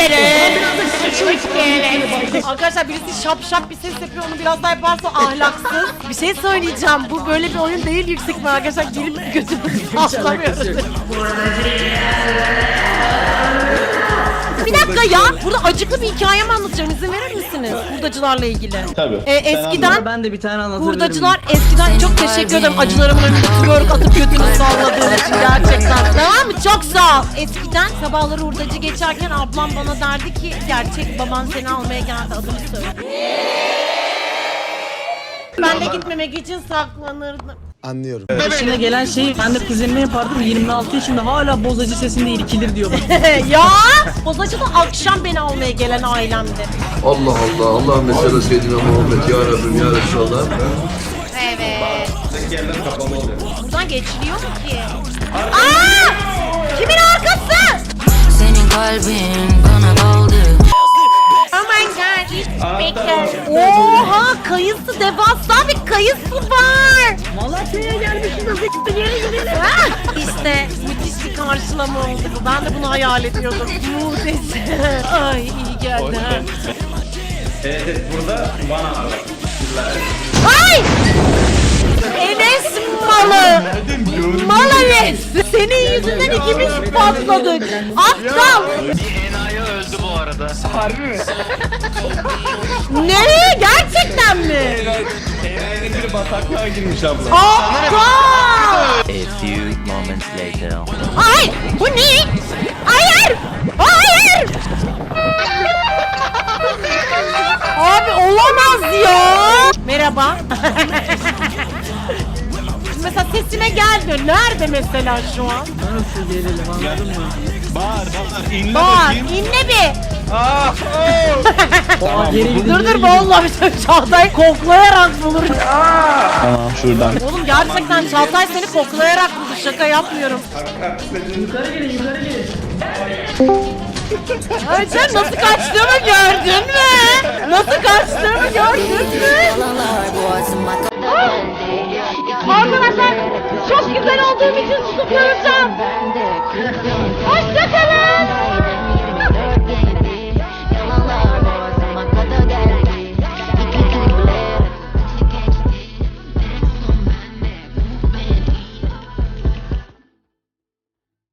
verin. Arkadaşlar birisi şap şap bir ses yapıyor onu biraz daha yaparsa ahlaksız. Bir şey söyleyeceğim bu böyle bir oyun değil yüksek mi arkadaşlar gelip götümüzü atlamıyoruz. Burada acıklı bir hikaye mi anlatacağım? İzin verir misiniz? Hurdacılarla ilgili. Tabii. Ee, eskiden Ben de bir tane anlatabilirim. Hurdacılar eskiden çok teşekkür ederim acılarımın önünde twerk atıp götünü salladığın için gerçekten. Tamam mı? Çok sağ ol. Eskiden sabahları hurdacı geçerken ablam bana derdi ki gerçek baban seni almaya geldi adını söyle. Ben de gitmemek için saklanırdım. Anlıyorum. Başına gelen şeyi ben de kuzenime yapardım. 26 yaşında hala bozacı sesinde irkilir diyor bana. ya bozacı da akşam beni almaya gelen ailemdi. Allah Allah. Allah mesela Seyyidina Muhammed ya Rabbim ya Resulallah. Evet. Buradan geçiliyor mu ki? Aa! Kimin arkası? Senin kalbin bana bigger. Oha, kayısı devasa bir kayısı var. Malatya'ya gelmişiz de geri gidelim. Ha, işte müthiş bir karşılama oldu bu. Ben de bunu hayal ediyordum. Muhteşem. Ay iyi geldi. ha. Evet, evet burada bana Ay! Enes malı. Mal Enes. Senin yüzünden ikimiz patladık. Aptal. Enayi öldü bu arada. Ne? Gerçekten mi? Enayi'nin biri bataklığa girmiş abla. Aptal. A few moments later. Ay! Bu ne? Hayır! Hayır! Abi olamaz ya! Merhaba. mesela sesime gelmiyor. Nerede mesela şu an? Nasıl gelelim anladın mı? Bağır bağır. İnle Bak, bakayım. inle bir. Ah, oh. Aa, geri gidelim. Dur dur vallahi bir Çağatay koklayarak bulur. Tamam şuradan. Oğlum gerçekten Çağatay seni koklayarak buldu. Şaka yapmıyorum. Yukarı gelin yukarı gelin. Ay sen nasıl kaçtığımı gördün mü? Nasıl kaçtığımı gördün mü? Arkadaşlar çok güzel olduğum için susup göreceğim. Hoşçakalın.